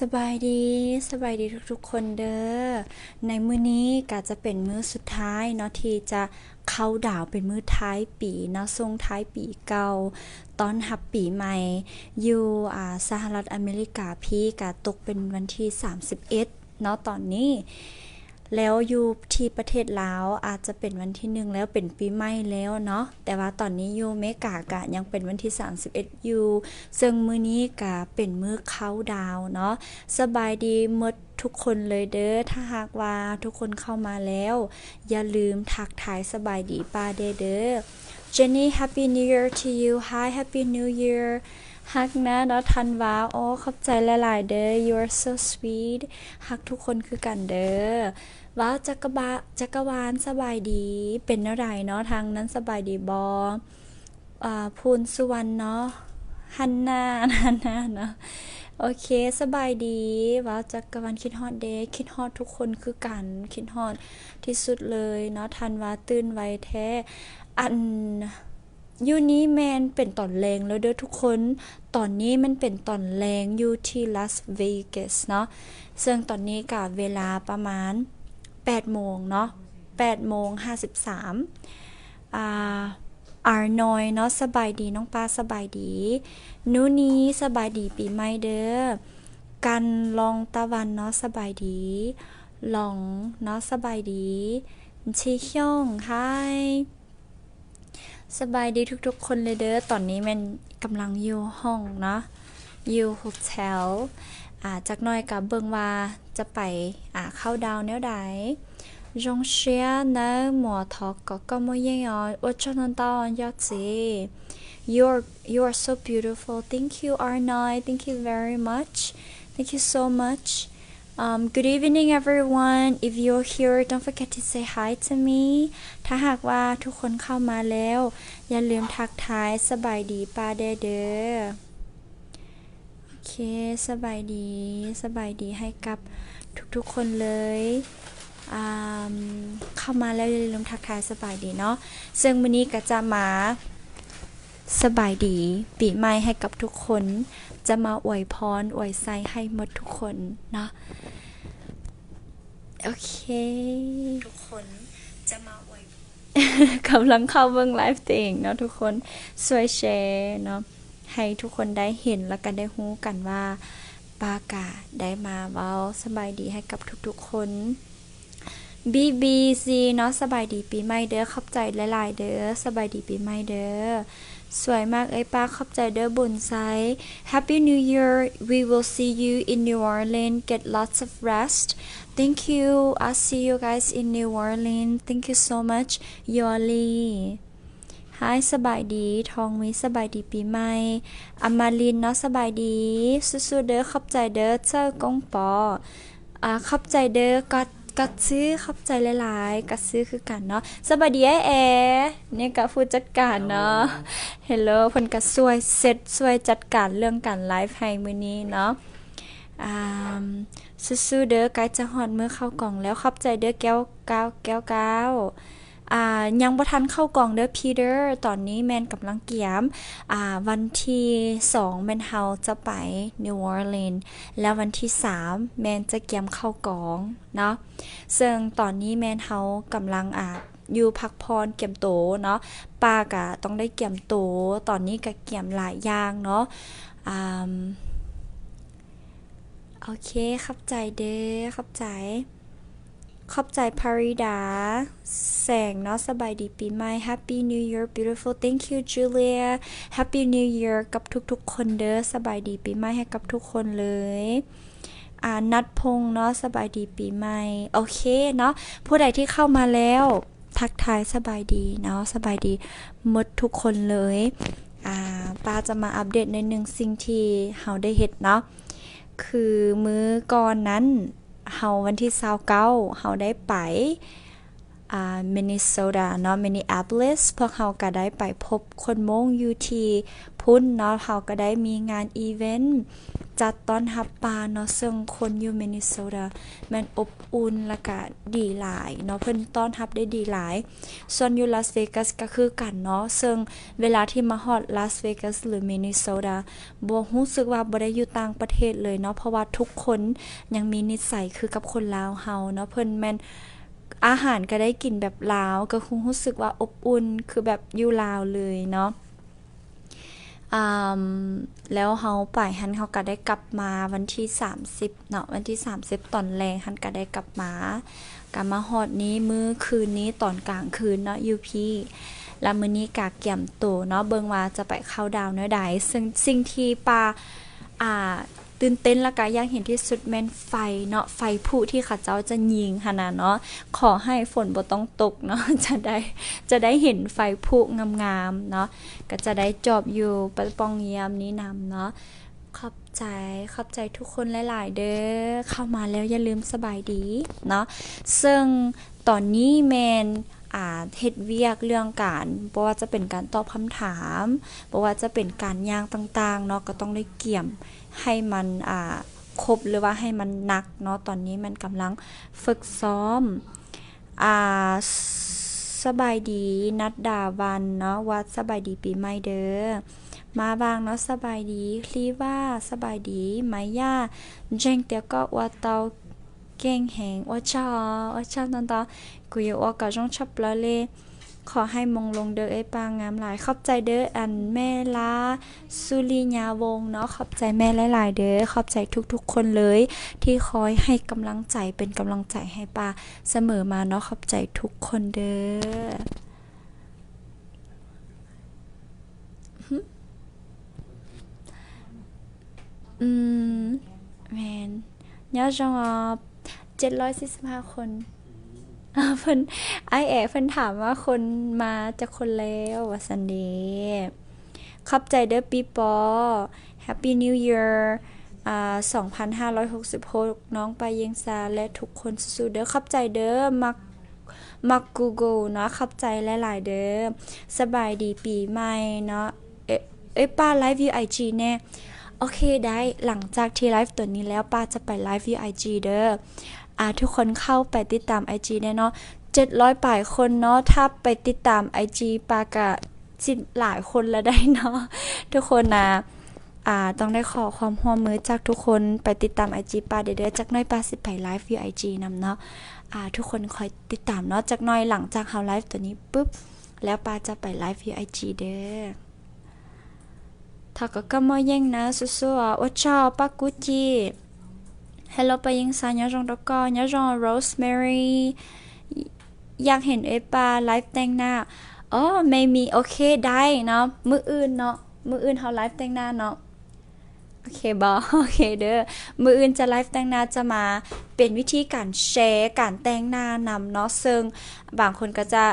สบายดีสบายดีทุกๆคนเด้อในมื้อนี้ก็จะเป็นมื้อสุดท้ายเนาะที่จะเข้าดาวเป็นมื้อท้ายปีเนาะทรงท้ายปีเก่าตอนฮับปีใหม่อยู่อ่าสหรัฐอเมริกาพี่ก็ตกเป็นวันที่ 31เนาะตอนนี้ แล้วอยู่ที่ประเทศลาวอาจจะเป็นวันที่หนึ่งแล้วเป็นปีใหม่แล้วเนาะแต่ว่าตอนนี้อยู่เมกากะยังเป็นวันที่ 31อยู่ซึ่งมื้อนี้ก็เป็นมื้อเข้าดาวเนาะสบายดีมดทุกคนเลยเด้อถ้าหากว่าทุกคนเข้ามาแล้ว อย่าลืมทักทายสบายดีป้าเด้อเด้อ Jenny Happy New Year to you Hi Happy New Year ฮักนะเนาะทันวาโอ้ขอบใจหลาย ๆ เด้อ you are so sweet ฮักทุกคนคือกันเด้อ ว้าวจักรบาจักรวาลสบายดีเป็นอะไรเนาะทางนั้นสบายดีบอพูนสุวรรณเนาะฮันนาฮันนาเนาะโอเค สบายดี ว้าวจักรวาลคิดฮอดเดย์คิดฮอดทุกคนคือกัน คิดฮอดที่สุดเลยเนาะทันวาตื่นไวแท้ อันยูนี้แมนเป็นตอนแรงแล้วเด้อทุกคน ตอนนี้มันเป็นตอนแรงอยู่ที่ลาสเวกัสเนาะซึ่งตอนนี้กับเวลาประมาณ 8 โมงเนาะ8โมง53อ่าอาร์นอยเนาะสบายดีน้องป้าสบายดีนูนี้สบายดีปีใหม่เด้อกันลองตะวันเนาะสบายดีหลองเนาะสบายดีชีเฮียงไฮสบายดีทุกๆ คนเลยเด้อตอนนี้มันกำลังอยู่ห้องเนาะอยู่โฮเทล อ่าจากหน้อยกับเบิ่งว่าจะไปอ่าเข้าดาวแนวใดจงเชียนะหมอทอกก็ก็ไม่ยังอะว่าจนันตอนยอดสิ You're you are so beautiful. Thank you, Arnai. Thank you very much. Thank you so much. Um, good evening, everyone. If you're here, don't forget to say hi to me. ถ้าหากว่าทุกคนเข้ามาแล้ว อย่าลืมทักทายสบายดีป้าเด้อ เด้อโอเคสบายดีสบายดีให้กับทุกๆคนเลยอ่าเข้ามาแล้วอย่าลืมทักทายสบายดีเนาะซึ่งมื้อนี้ก็จะมาสบายดี ปีใหม่ให้กับทุกคน จะมาอวยพรอวยไซให้หมดทุกคนเนาะโอเค ทุกคนจะมาอวยกำลังเข้าเบิ่งไลฟ์ตัวเองเนาะทุกคนช่วยแชร์เนาะ ให้ทุกคนได้เห็นแล้วก็ได้รู้กันว่าปากาได้มาเว้าสบายดีให้กับทุกๆคน BBC เนาะสบายดีปีใหม่เด้อขอบใจหลายๆเด้อสบายดีปีใหม่เด้อสวยมากเอ้ยป้าขอบใจเด้อบุญไซ Happy New Year we will see you in New Orleans get lots of rest thank you I'll see you guys in New Orleans thank you so much Yoli Hi สบายดี ทองมีสบายดีปีใหม่อมาลินเนาะสบายดี สู้ๆเด้อขอบใจเด้อเจ้ากงปออ่าขอบใจเด้อก็กัดซื้อขอบใจหลายๆกัดซื้อคือกันเนาะสบายดีไอแอเนี่ยก็ผู้จัดการเนาะเฮลโลเพิ่นก็ช่วยเซตช่วยจัดการเรื่องการไลฟ์ให้มื้อนี้เนาะอ่าสู้ๆเด้อใกล้จะฮอดมื้อเข้ากล่องแล้วขอบใจเด้อแก้วก้าวแก้วก้าว อ่ายังบ่ทันเข้ากองเด้อพีเตอร์ตอนนี้แมนกำลังเกียมอ่าวันที่2แมนเฮาจะไป New Orleans แล้ววันที่ 3 แมนจะเกียมเข้ากองเนาะซึ่งตอนนี้แมนเฮากำลังอ่าอยู่พักพรเกียมโตเนาะป้ากะต้องได้เกียมโตตอนนี้ก็เกียมหลายอย่างเนาะอ่าโอเคขอบใจเด้อขอบใจ ขอบใจพาริดา แสงเนาะสบายดีปีใหม่ Happy New Year beautiful thank you Julia Happy New Year กับทุกๆ คนเด้อสบายดีปีใหม่ให้กับทุกคนเลยอ่านัดพงษ์เนาะสบายดีปีใหม่ โอเคเนาะผู้ใดที่เข้ามาแล้ว ทักทายสบายดีเนาะสบายดีหมดทุกคนเลยอ่าป้าจะมาอัปเดตในหนึ่งสิ่งที่เฮาได้เฮ็ดเนาะคือมื้อก่อนนั้น เฮาวันที่29เฮาได้ไป มินนิโซดาเนาะมินนิแอปลิสพวกเขาก็ได้ไปพบคนมงอยู่ที่พุ่นเนาะเขาก็ได้มีงานอีเวนต์จัดต้อนรับปาเนาะซึ่งคนอยู่มินนิโซดาแมันอบอุ่นและก็ดีหลายเนาะเพิ่นต้อนรับได้ดีหลาย ส่วนอยู่ลาสเวกัสก็คือกันเนาะซึ่งเวลาที่มาฮอดลาสเวกัสหรือมินนิโซดาบ่รู้สึกว่าบ่ได้อยู่ต่างประเทศเลยเนาะเพราะว่าทุกคนยังมีนิสัยคือกับคนลาวเฮาเนาะเพิ่นแม่น อาหารก็ได้กินแบบลาว ก็คงรู้สึกว่าอบอุ่นคือแบบอยู่ลาวเลยเนาะแล้วเฮาไปหันเฮาก็ได้กลับมาวันที่ 30เนาะวันที่ 30 ตอนแลงหันก็ได้กลับมาก็มาฮอดนี้มื้อคืนนี้ตอนกลางคืนเนาะยูพี่แล้วมื้อนี้กะเกี่ยมโตเนาะเบิงว่าจะไปเข้าดาวเนื้อใดซึ่งสิ่งที่ปาอ่า ตื่นเต้นแล้วก็อยากเห็นที่สุดแม่นไฟเนาะไฟผู้ที่เขาเจ้าจะยิงหนน่ะเนาะขอให้ฝนบ่ต้องตกเนาะจะได้จะได้เห็นไฟผู้งามๆเนาะก็จะได้จอบอยู่ปะปองยามนี้นำเนาะขอบใจ ขอบใจทุกคนหลาย ๆ เด้อ เข้ามาแล้วอย่าลืมสบายดี เนาะ ซึ่งตอนนี้แมน เฮ็ดเวียกเรื่องการบ่ว่าจะเป็นการตอบคำถามบ่ว่าจะเป็นการย่างต่างๆเนาะก็ต้องได้เกี่ยมให้มันอ่าครบหรือว่าให้มันหนักเนาะตอนนี้มันกำลังฝึกซ้อมอ่าสบายดีนัดดาวันเนาะวัดสบายดีปีใหม่เด้อมาบางเนาะสบายดีคลีว่าสบายดีไมย่าเจงเตียก็ว่าเตา เก่งแหงว่าชอว่าชอตอนตอกูอยู่ว่ากะจงชับละเลยขอให้มงลงเด้อไอ้ปางงามหลายขอบใจเด้ออันแม่ลาสุริยาวงเนาะขอบใจแม่หลายๆเด้อขอบใจทุกๆ คนเลย ที่คอยให้กำลังใจเป็นกำลังใจให้ปาเสมอมาเนาะขอบใจทุกคนเด้ออืมแมนยอดจงอะ 745คนอ่าเพิ่นไอแอเพิ่นถามว่าคนมาจะคนแล้วว่าซันเดย์ขอบใจเด้อปีปอ Happy New Year อ่า2566 น้องไปเยงซาและทุกคนสู้ๆเด้อขอบใจเด้อมักมักกูโกเนาะขอบใจหลายๆเด้อสบายดีปีใหม่เนาะเอ๊ะเอ้ยป้าไลฟ์วิว IG แน่โอเคได้หลังจากที่ไลฟ์ตัวนี้แล้วป้าจะไปไลฟ์วิว IG เด้อ อ่าทุกคนเข้าไปติดตาม IG แน่เนาะ700ป่ายคนเนาะถ้าไปติดตาม IG ปากะสิหลายคนล้วได้เนาะทุกคนนะอ่าต้องได้ขอความร่วมมือจากทุกคนไปติดตาม IG ปาเด้อๆจักน้อยปาสิไปไลฟ์วิว IG นำเนาะอ่าทุกคนคอยติดตามเนาะจักน้อยหลังจากเฮาไลฟ์ตัวนี้ปุ๊บแล้วปาจะไปไลฟ์วิว IG เด้อถ้าก็ก็มอยังนะสู้ๆอะว่าชอบปากุจิ Hello ไปยิงซานยอจงตะกอยอจง Rosemary อยากเห็นเอปาไลฟ์แต่งหน้าอ๋อไม่มีโอเคได้เนาะมืออื่นเนาะมืออื่นเฮาไลฟ์แต่งหน้าเนาะโอเคบอโอเคเด้อมืออื่นจะไลฟ์แต่งหน้าจะมาเป็นวิธีการแชร์การแต่งหน้านำเนาะซึ่งบางคนก็จะ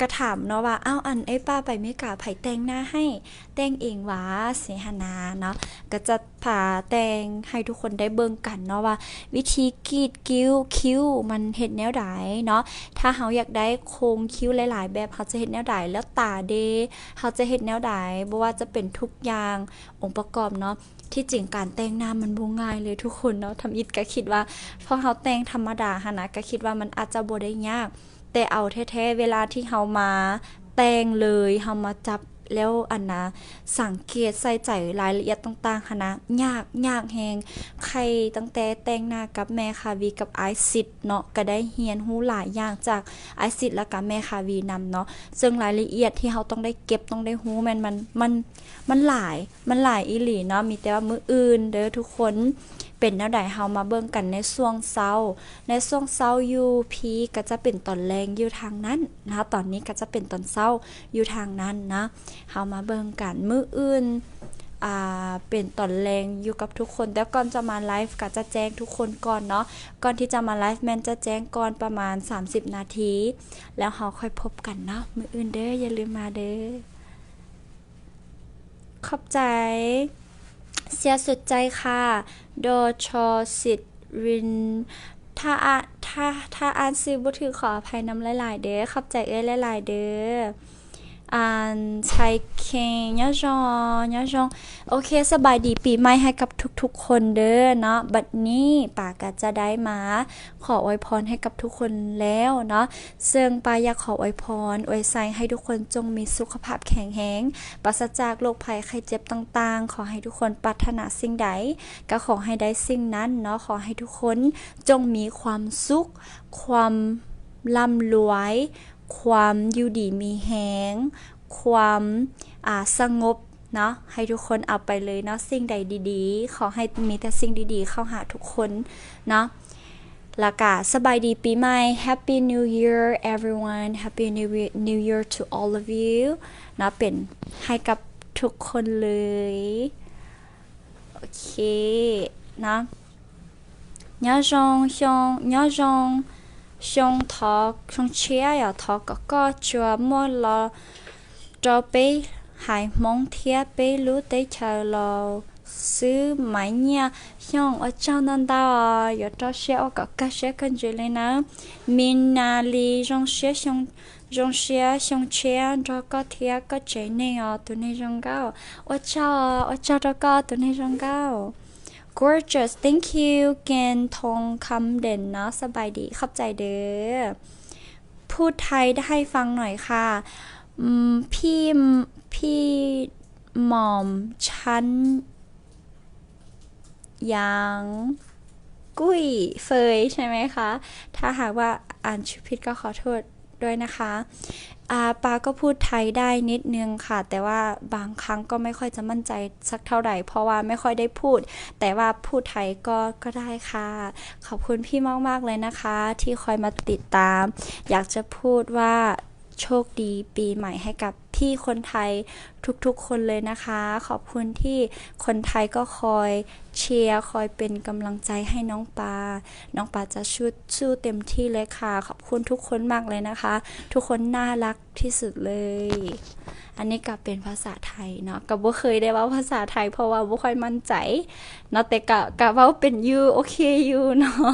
กระถามเนาะว่าอ้าวอันไอ้ป้าไปไม่กล้าไผ่แต่งหน้าให้แต่งเองวาเสหนาเนาะก็จะพาแต่งให้ทุกคนได้เบิ่งกันเนาะว่า วิธีกรีดคิ้วคิ้วมันเฮ็ดแนวใดเนาะถ้าเฮาอยากได้โครงคิ้วหลาย ๆ แบบเฮาจะเฮ็ดแนวใดแล้วตาเดเฮาจะเฮ็ดแนวใดบ่ว่าจะเป็นทุกอย่างองค์ประกอบเนาะที่จริงการแต่งหน้ามันบ่ง่ายเลยทุกคนเนาะทำอิดก็คิดว่าพอเฮาแต่งธรรมดาหั่นนะก็คิดว่ามันอาจจะบ่ได้ยาก แต่เอาแท้ๆเวลาที่เฮามาแต่งเลยเฮามาจับแล้วอันนะสังเกตใส่ใจรายละเอียดต่างๆหั้นะยากยากแฮงใครตั้งแต่แต่งหน้ากับแม่คาวีกับไอซิดเนาะก็ได้เรียนรู้หลายอย่างจากไอซิดแล้วก็แม่คาวีนำเนาะซึ่งรายละเอียดที่เฮาต้องได้เก็บต้องได้รู้แม่นมันมันมันหลายมันหลายอีหลีเนาะมีแต่ว่ามืออื่นเด้อทุกคน เป็นแนวใดเฮามาเบิ่งกันในช่วงเช้า ในช่วงเช้าอยู่พีก็จะเป็นตอนแรงอยู่ทางนั้นนะคะตอนนี้ก็จะเป็นตอนเช้าอยู่ทางนั้นนะเฮามาเบิ่งกันมื้ออื่นอ่าเป็นตอนแรงอยู่กับทุกคนแต่ก่อนจะมาไลฟ์ก็จะแจ้งทุกคนก่อนเนาะก่อนที่จะมาไลฟ์แมนจะแจ้งก่อนประมาณ 30 นาที แล้วเฮาค่อยพบกันเนาะมืออื่นเด้ออย่าลืมมาเด้อขอบใจ เสียสุดใจค่ะ โดชอสิทรินถ้าอ่านถ้าถ้าอ่านซื้อบ่ถือขออภัยนำหลายๆเด้อขอบใจเอ้ยหลายๆเด้อ อ่านใช้เคยะจองยะจองโอเค สบายดีปีใหม่ให้กับทุกๆคนเด้อเนาะ บัดนี้ป่าก็จะได้มา ขออวยพรให้กับทุกคนแล้วเนาะ ซึ่งปาอยากขออวยพรอวยใส่ให้ทุกคนจงมีสุขภาพแข็งแรงปราศจากโรคภัยไข้เจ็บต่างๆ ขอให้ทุกคนปรารถนาสิ่งใด ก็ขอให้ได้สิ่งนั้นเนาะ ขอให้ทุกคนจงมีความสุข ความร่ำรวย ความอยู่ดีมีแฮงความาสงบเนาะให้ทุกคนเอาไปเลยเนาะสิ่งใดดีๆ ขอให้มีแต่สิ่งดีๆ เข้าหาทุกคนเนาะล้วก็สบายดีปีใหม่ Happy New Year everyone Happy New Year, New Year to all of you นะเป็นให้กับทุกคนเลย โอเคเนาะ nhớ rong xiong nhớ rong xong thọ xong chia ya thọ có có chùa mua lo cho bé hải mong thia bé lú tế chờ lo sư máy nha xong ở trong nên ta ya cho xe ở cả các xe cần gì lên nào mình na li xong xe xong xong xe xong chia cho có thia có chế này ở tụi này xong cao ở cho ở cho cho có tụi này xong cao gorgeous thank you เกนทองคำเด่นเนาะสบายดีเข้าใจเด้อพูดไทยได้ให้ฟังหน่อยค่ะพี่พี่หม่อมชั้นยังกุ้ยเฟยใช่ไหมคะ ถ้าหากว่าอ่านชื่อผิดก็ขอโทษด้วยนะคะ อาปาก็พูดไทยได้นิดนึงค่ะ แต่ว่าบางครั้งก็ไม่ค่อยจะมั่นใจสักเท่าไหร่ เพราะว่าไม่ค่อยได้พูด แต่ว่าพูดไทยก็ก็ได้ค่ะ ขอบคุณพี่มากๆเลยนะคะ ที่คอยมาติดตาม อยากจะพูดว่า โชคดีปีใหม่ให้กับพี่คนไทยทุกๆคนเลยนะคะ ขอบคุณที่คนไทยก็คอยเชียร์คอยเป็นกำลังใจให้น้องปา น้องปาจะชูสู้เต็มที่เลยค่ะ ขอบคุณทุกคนมากเลยนะคะ ทุกคนน่ารักที่สุดเลย อันนี้กับเป็นภาษาไทยเนาะกับบ่เคยได้ว่าภาษาไทยเพราะว่าบ่ค่อยมั่นใจเนาะแต่กะกะว่าเป็นยูโอเคยูเนาะ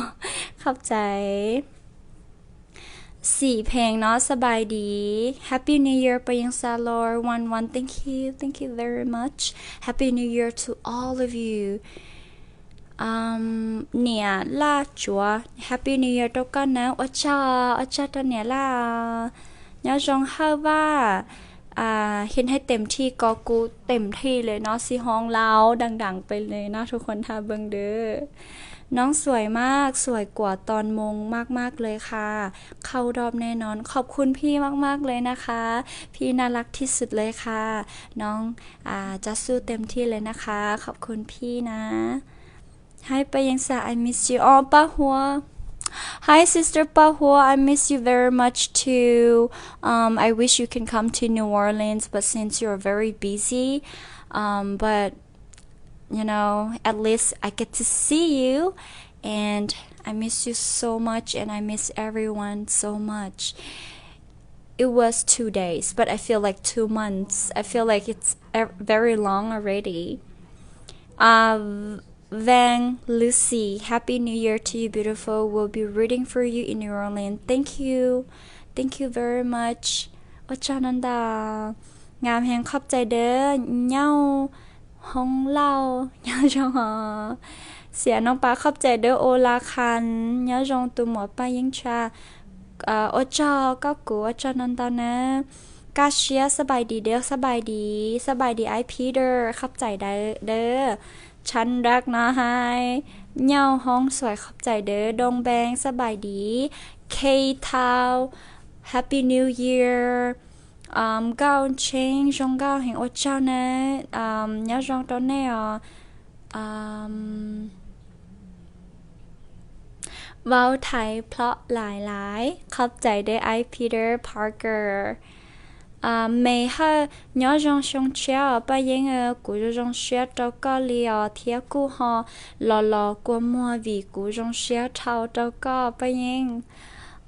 เข้าใจ สี่เพลงเนาะสบายดี Happy New Year ไปยังซาลอร์ one one thank you thank you very much Happy New Year to all of you เนี่ยล่าจัว Happy New Year ตัวกันนะอชาอชาตัวเนี่ยล่าเนี่ยจงเฮาว่าอ่าเห็นให้เต็มที่ก็กูเต็มที่เลยเนาะสิห้องเราดัง ๆ ไปเลยนะทุกคนท่าเบิงเด้อ น้องสวยมาก สวยกว่าตอนมงมากๆเลยค่ะ เข้ารอบแน่นอน ขอบคุณพี่มากๆเลยนะคะ พี่น่ารักที่สุดเลยค่ะ น้องอ่าจะสู้เต็มที่เลยนะคะ ขอบคุณพี่นะให้ไปยังสา I miss you อ๋อป้าหัว Hi, Sister Pahua. I miss you very much too. Um, I wish you can come to New Orleans, but since you're very busy, um, but you know, at least I get to see you and I miss you so much and I miss everyone so much. It was two days, but I feel like two months. I feel like it's very long already. Uh, Van Lucy, Happy New Year to you, beautiful. We'll be rooting for you in New Orleans. Thank you. Thank you very much. โอจานันดางามแหงขอบใจเด้อเย้า ห้องเล่ายาจงเสียน้องปลาขอบใจเด้อโอลาคันยาจงตัวหมอป้ายิงชาอโอจอก็กูโอจอนันตอนนะกาเชียสบายดีเด้อสบายดี สบายดีไอพีเดอร์ขับใจได้เด้อฉันรักนะไฮเงาห้องสวยขับใจเด้อดงแบงสบายดีเคทาว Happy New Year um, gao chen trong gao hình ô chao nè um, nhớ trong đó nè um, เว้าไทยเพราะหลายหลายขอบใจได้ไอพีเตอร์พาร์เกอร์อ่าไม่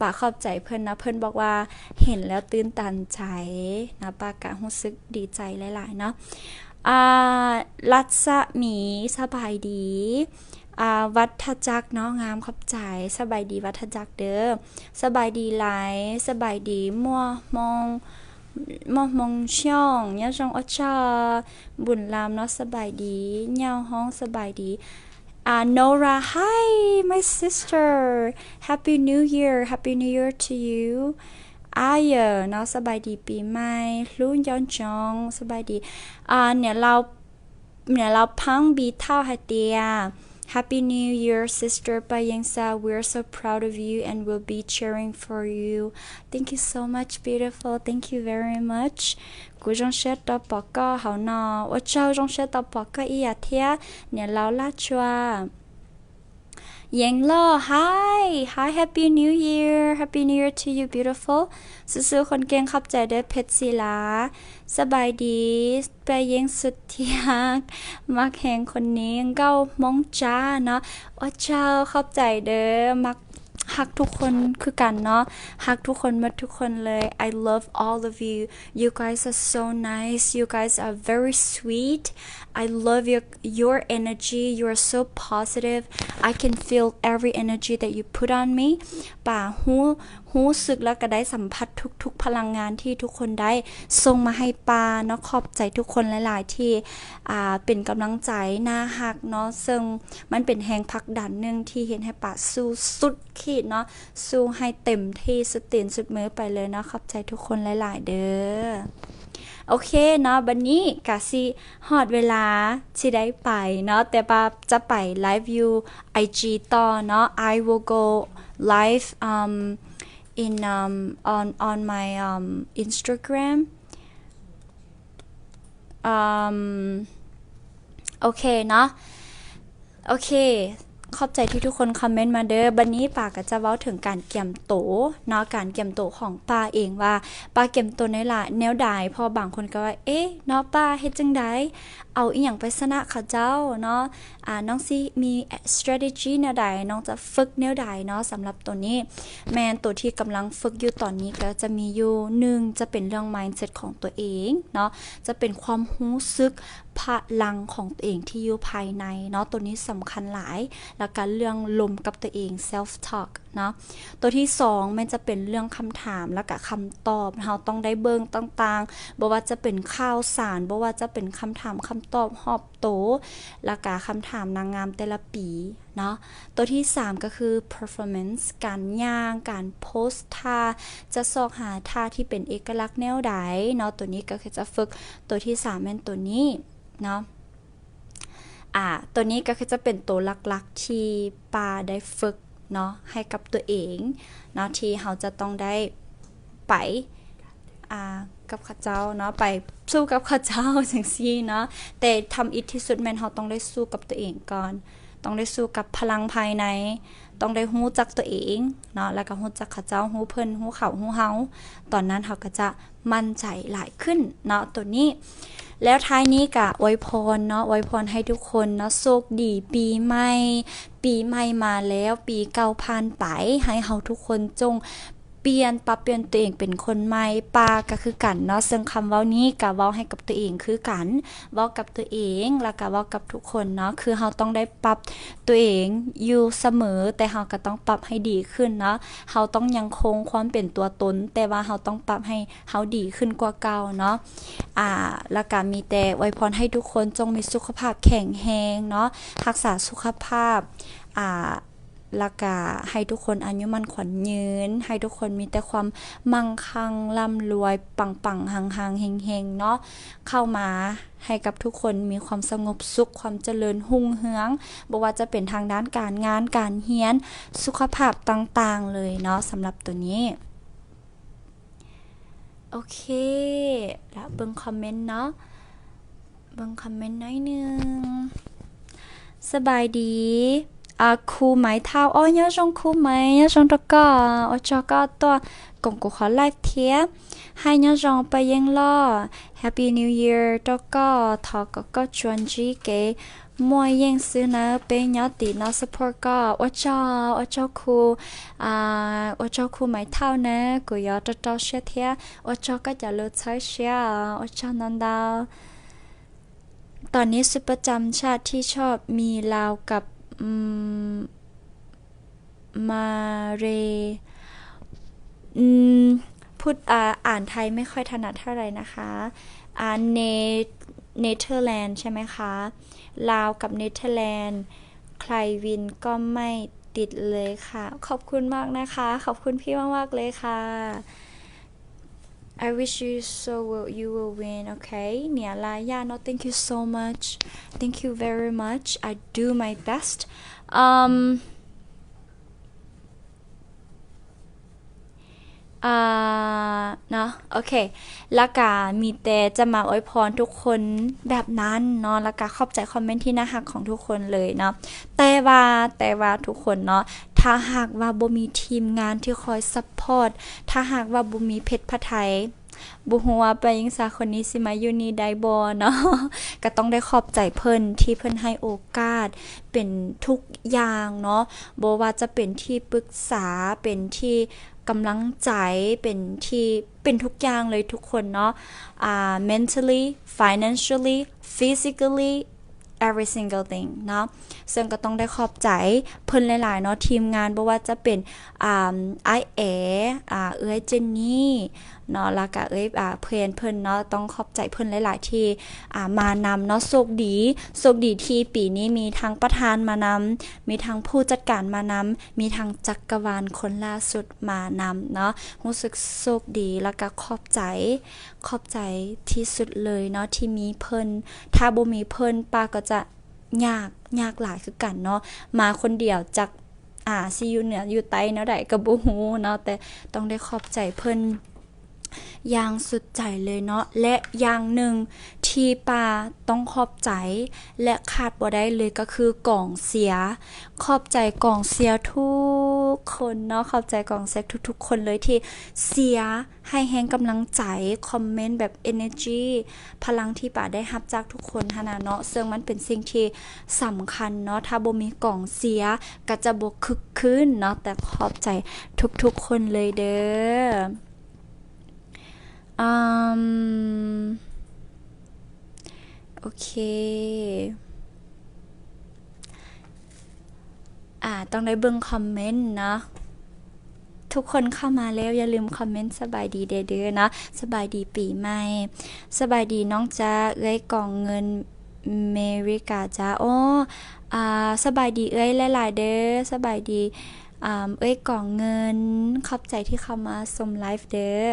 ป้าขอบใจเพื่อนนะเพื่อนบอกว่าเห็นแล้วตื้นตันใจนะป้ากะรู้สึกดีใจหลายๆเนาะอ่ารัศมีสบายดีอ่าวัฒจักเนาะงามขอบใจสบายดีวัฒจักเด้อสบายดีไลสบายดีมัวมองมองมองช่องเนี่ยช่องอชาบุญลามเนาะสบายดีเงียห้องสบายดี Uh, Nora, hi, my sister. Happy New Year. Happy New Year to you. อายเนาะสบายดีปีใหม่ลุ้นย้อนจองสบายดีอ่าเนี่ยเราเนี่ยเราพังบีเท่าให้เตีย Happy New Year, Sister Bayangsa. We're so proud of you and we'll be cheering for you. Thank you so much, beautiful. Thank you very much. กูจงเช็ดตัวปอกก็เขานอว่าเจ้าจงเช็ดตัวปอกก็อีอาเทียเนี่ยเราลาชัวยังล่อ Hi Hi Happy New Year Happy New Year to you beautiful สู้ๆคนเก่งขับใจเด้อเพชรศิลา สบายดี ไปยังสุดที่ฮักมักแหงคนนี้เก้ามองจ้าเนาะอ้าเจ้าขับใจเด้อมัก ฮักทุกคนคือกันเนาะฮักทุกคนมาทุกคนเลย I love all of you you guys are so nice you guys are very sweet I love your your energy you are so positive I can feel every energy that you put on me ป่าหูหูสึกแล้วก็ได้สัมผัสทุกๆพลังงานที่ทุกคนได้ส่งมาให้ปาเนาะขอบใจทุกคนหลาย ๆ ที่อ่าเป็นกำลังใจน่าฮักเนาะซึ่งมันเป็นแหงพักดันหนึ่งที่เห็นให้ปาสู้สุดขีดเนาะสู้ให้เต็มที่สุดตีนสุดมือไปเลยเนาะขอบใจทุกคนหลาย ๆ เด้อโอเคเนาะบันนี้กะสิฮอดเวลาที่ได้ไปเนาะแต่ปาจะไปไลฟ์อยู่ IG ต่อเนาะ I will go live um in um on on my um Instagram um โอเคเนาะโอเค ขอบใจที่ทุกคนคอมเมนต์มาเด้อบันนี้ปาก็จะเว้าถึงการเกี่ยมโตเนาะการเกี่ยมโตของป้าเองว่าป้าเกี่ยมโตในละแนวใดพอบางคนก็ว่าเอ๊ะเนาะป้าเฮ็ดจังได เอาอีหยังไปชนะเขาเจ้าเนาะอ่าน้องสิมี strategy แนวใดน้องจะฝึกแนวใดเนาะสำหรับตัวนี้ แมนตัวที่กำลังฝึกอยู่ตอนนี้ก็จะมีอยู่หนึ่งจะเป็นเรื่อง mindset ของตัวเองเนาะจะเป็นความรู้สึกพลังของตัวเองที่อยู่ภายในเนาะตัวนี้สำคัญหลาย แล้วก็เรื่องลมกับตัวเอง self talk เนาะตัวที่ 2 มันจะเป็นเรื่องคำถามแล้วก็คำตอบเราต้องได้เบิ่งต่างๆบ่ว่าจะเป็นข่าวสารบ่ว่าจะเป็นคำถามคำตอบหอบโตแล้วก็คำถามนางงามแต่ละปีเนาะตัวที่ 3 ก็คือ performance การย่าง การโพสท่า จะซอกหาท่าที่เป็นเอกลักษณ์แนวใดเนาะตัวนี้ก็คือจะฝึกตัวที่3แม่นตัวนี้เนาะอ่าตัวนี้ก็คือจะเป็นตัวหลักๆที่ปาได้ฝึก เนาะให้กับตัวเองเนาะที่เราจะต้องได้ไปอ่ากับข้าเจ้าเนาะไปสู้กับข้าเจ้าจังซี่เนาะแต่ทำอิทที่สุดแม่นเราต้องได้สู้กับตัวเองก่อน ต้องได้สู้กับพลังภายใน ต้องได้ฮู้จักตัวเองเนาะแล้วก็ฮู้จักข้าเจ้าฮู้เพิ่นฮู้เขาฮู้เฮาตอนนั้นเขาก็จะมั่นใจหลายขึ้นเนาะตัวนี้ แล้วท้ายนี้กะอวยพรเนาะอวยพรให้ทุกคนเนาะโชคดีปีใหม่ ปีใหม่มาแล้วปีเก่าผ่านไปให้เฮาทุกคนจง ลี่ยนปรับเปลี่ยนตัวเองเป็นคนใหม่ปาก็คือกันเนาะซึ่งคำเว้านี้ก็เว้าให้กับตัวเองคือกันเว้ากับตัวเองแล้วก็เว้ากับทุกคนเนาะคือเฮาต้องได้ปรับตัวเองอยู่เสมอ แต่เฮาก็ต้องปรับให้ดีขึ้นเนาะเฮาต้องยังคงความเป็นตัวตน แต่ว่าเฮาต้องปรับให้เฮาดีขึ้นกว่าเก่าเนาะอ่าแล้วก็มีแต่อวยพรให้ทุกคนจงมีสุขภาพแข็งแรงเนาะรักษาสุขภาพอ่า ล้วก็ให้ทุกคนอายุมันขวัญยืน ให้ทุกคนมีแต่ความมั่งคั่งร่ำรวย ปังๆหังๆเฮงๆเนาะเข้ามาให้กับทุกคนมีความสงบสุขความเจริญหุ่งเฮืองบ่ว่าจะเป็นทางด้านการงานการเฮียน สุขภาพต่างๆเลยเนาะสำหรับตัวนี้ โอเค แล้วเบิ่งคอมเมนต์เนาะเบิ่งคอมเมนต์น้อยนึงสบายดี อ่าครูไหมเท้าอ๋อยะจงครูไหมยะจงตะกออ๋อจอก็ตัวกงกูขอไลฟ์เทียให้ยะจงไปยังล่อ Happy New Year ตะกอทอก็ก็ชวนจีเกมวยยังซื้อนะเป็นยอดตีนอ support ก็ว่าจอว่าจอครูอ่าว่าจอครูไหมเท่านะกูยอดตอเชียเทียว่าจอก็จะเลิศใช้เชียว่าจอนันดาวตอนนี้ซุปประจำชาติที่ชอบมีลาวกับอื มาเรพูดอ่าอ่านไทยไม่ค่อยถนัดเท่าไหร่นะคะอ่าเนเนเธอร์แลนด์ใช่ไหมคะ ลาวกับเนเธอร์แลนด์ ใครวินก็ไม่ติดเลยค่ะ ขอบคุณมากนะคะ ขอบคุณพี่มาก ๆ เลยค่ะ I wish you so will you will win okay เนี่ยลาย่า no thank you so much thank you very much I do my best um อ่าเนาะโอเคล้วก็มีแต่จะมาอวยพรทุกคนแบบนั้นเนาะล้วก็ขอบใจคอมเมนต์ที่น่ารักของทุกคนเลยเนาะแต่ว่าแต่ว่าทุกคนเนาะถ้าหากว่าบ่มีทีมงานที่คอยซัพพอร์ต ถ้าหากว่าบ่มีเพชรพะไทยบ่ฮู้ว่าไปยังสาคนนี้สิมาอยู่นี่ได้บ่เนาะก็ต้องได้ขอบใจเพิ่นที่เพิ่นให้โอกาส เป็นทุกอย่างเนาะบว่าจะเป็นที่ปรึกษาเป็นที่กำลังใจเป็นที่เป็นทุกอย่างเลยทุกคนเนาะอ่า mentally financially physically every single thing เนาะซึ่งก็ต้องได้ขอบใจเพิ่นหลายๆเนาะทีมงานบ่ว่าจะเป็นอ่าไอเออ่าเอ้ยเจนนี่ เนาะแล้วก็เอ้ยอ่าเพื่อนเพิ่นเนาะต้องขอบใจเพิ่นหลายๆที่อ่ามานำเนาะโชคดีโชคดีที่ปีนี้มีทั้งประธานมานำมีทั้งผู้จัดการมานำมีทั้งจักรวาลคนล่าสุดมานำเนาะรู้สึกโชคดีแล้วก็ขอบใจขอบใจที่สุดเลยเนาะที่มีเพิ่นถ้าบ่มีเพิ่นป้าก็จะยากยากหลายคือกันเนาะมาคนเดียวจากอ่าซีอยู่เหนืออยู่ใต้แนวใดก็บ่ฮู้เนาะแต่ต้องได้ขอบใจเพิ่น อย่างสุดใจเลยเนาะและอย่างหนึ่งที่ปาต้องขอบใจ และขาดบ่ได้เลยก็คือกล่องเสีย ขอบใจกล่องเสียทุกคนเนาะขอบใจกล่องเสียทุก ๆ คนเลยที่เสียให้แฮงกำลังใจคอมเมนต์แบบ energy พลังที่ป่าได้รับจากทุกคนหนนะเนาะซึ่งมันเป็นสิ่งที่สำคัญเนาะถ้าบ่มีกล่องเสียก็จะบ่คึกคืนเนาะแต่ขอบใจทุกๆคนเลยเด้อ อืมโอเคอ่าต้องได้เบิ่งคอมเมนต์เนาะทุกคนเข้ามาแล้วอย่าลืมคอมเมนต์สบายดีเด้อๆนาะสบายดีปีใหม่ สบายดีน้องจ้าเอ้ยกล่องเงินเมริกาจ้าโอ้อ่าสบายดีเอ้ยหลายๆเด้อสบายดี อ่าเอ้ยกล่องเงิน ขอบใจที่เข้ามาชมไลฟ์เด้อ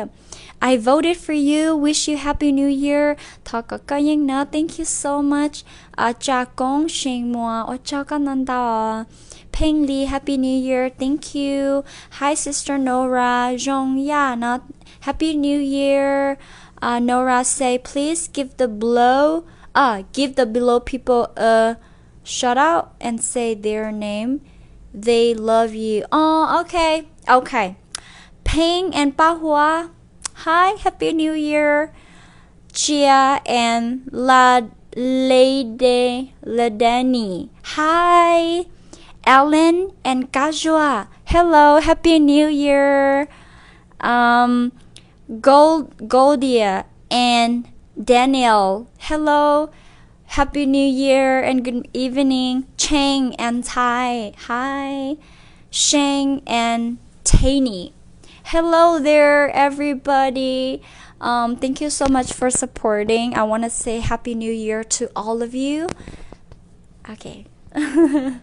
I voted for you wish you happy new year ทอก็ก็ยังนะ thank you so much อาจากกงเชียงมัวโอจากันันดา Peng Lee, Happy New Year. Thank you. Hi, Sister Nora. Zhong Ya, not Happy New Year. Uh, Nora say, please give the below, uh, give the below people a shout out and say their name. They love you. Oh, okay, okay. Peng and Pahua. Hi, Happy New Year. Chia and La Lady Ladani. Hi. Ellen and Kajua. Hello, Happy New Year. Um, Gold, Goldia and Daniel. Hello, Happy New Year and good evening. Cheng and Tai. Hi. Sheng and Tani. Hello there, everybody. Um, thank you so much for supporting. I want to say Happy New Year to all of you. Okay.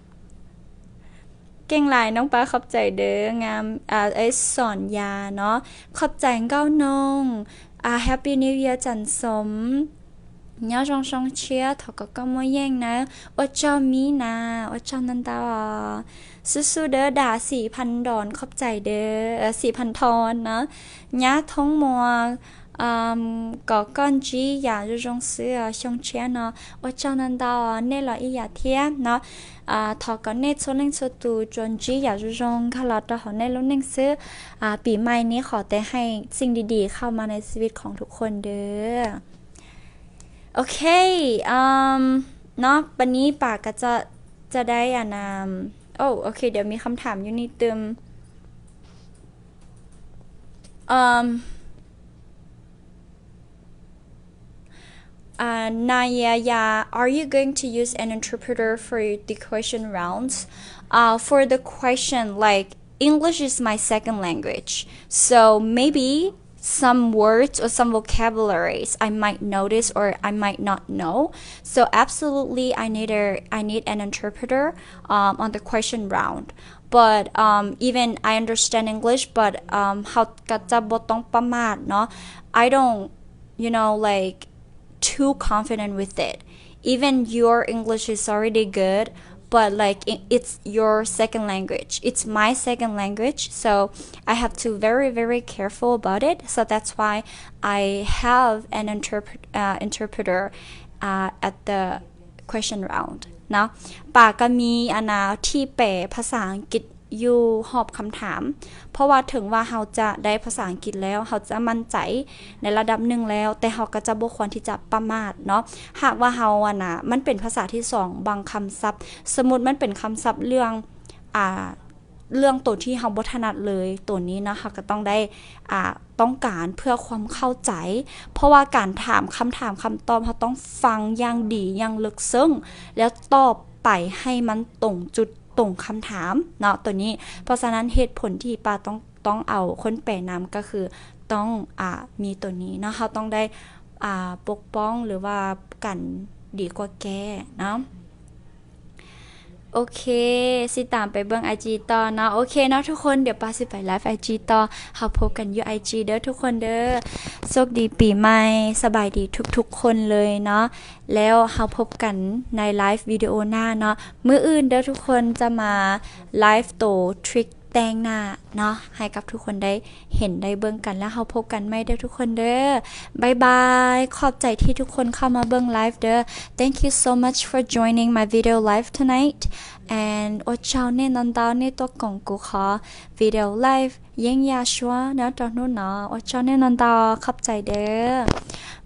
เก่งหลายน้องป้าขอบใจเด้องามอ่าเอ้ยสอนยาเนาะขอบใจเก้าน้องอ่าแฮปปี้นิว e ย r จันสม nhớ trong sông chia thọ có có mối yên nè ô cho mi nà ô cho นั่นตาสู้ๆเด้อด่าสี่พันดอนขอบใจเด้อสี่พันทอนนะญาท้องมัว um, có con chỉ giả cho trong sự xong chia nó ở trong นั้น道 nên là ý giả thiên nó à thọ có nên số nên số tu chọn chỉ giả cho trong เขาเราต่อเขาในรุ่นหนังสืออ่าปีใหม่นี้ขอแต่ให้สิ่งดีๆเข้ามาในชีวิตของทุกคนเด้อ โอเคอืมเนาะวันนี้ปากก็จะจะได้อ่านามโอ้โอเค เดี๋ยวมีคำถามอยู่นี่เติมอืม Uh, Naya, yeah, are you going to use an interpreter for the question rounds? Uh, for the question, like English is my second language, so maybe some words or some vocabularies I might notice or I might not know. So absolutely, I need a I need an interpreter um, on the question round. But um, even I understand English, but um, how kata I don't, you know, like too confident with it. Even your English is already good but like i- it's your second language. It's my second language, so I have to very very careful about it. So that's why I have an interpret uh, interpreter uh, at the question round เนาะป่าก็มีอนนาที่แปลภาษาอังกฤษ อยู่หอบคำถาม เพราะว่าถึงว่าเราจะได้ภาษาอังกฤษแล้วเราจะมั่นใจในระดับหนึ่งแล้ว แต่เราก็จะบ่ควรที่จะประมาทเนาะหากว่าเราอะนะมันเป็นภาษาที่สองบางคำศัพท์ สมมติมันเป็นคำศัพท์เรื่องอ่าเรื่องตัวที่เราบ่ถนัดเลยตัวนี้นะคะก็ต้องได้อ่าต้องการเพื่อความเข้าใจ เพราะว่าการถามคำถามคำตอบเราต้องฟังอย่างดีอย่างลึกซึ้งแล้วตอบไปให้มันตรงจุด ตรงคำถามเนาะตัวนี้ เพราะฉะนั้นเหตุผลที่ปาต้องต้องเอาคนแปลนำก็คือต้องอ่ามีตัวนี้เนาะเขาต้องได้อ่าปกป้องหรือว่ากันดีกว่าแก้เนาะ โอเคสิตามไปเบื้อง IG ต่อเนาะโอเคเนาะทุกคนเดี๋ยวปาสิไปไลฟ์ IG ต่อเขาพบกันอยู่ IG เด้อทุกคนเด้อโชคดีปีใหม่สบายดีทุกๆคนเลยเนาะแล้วเขาพบกันในไลฟ์วิดีโอหน้าเนาะมื้ออื่นเด้อทุกคนจะมาไลฟ์โตทริค แต่งหน้าเนาะให้กับทุกคนได้เห็นได้เบิ่งกันแล้วเฮาพบกันใหม่เด้อทุกคนเด้อบายบายขอบใจที่ทุกคนเข้ามาเบิ่งไลฟ์เด้อ thank you so much for joining my video live tonight and อช้าเนี่ยนอนดาวเนี่ยตัวของกูขอ video live ยังยาชัวเนาะตอนนู้นเนาะอช้าเนี่ยนอนดาวขอบใจเด้อ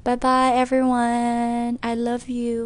bye bye everyone I love you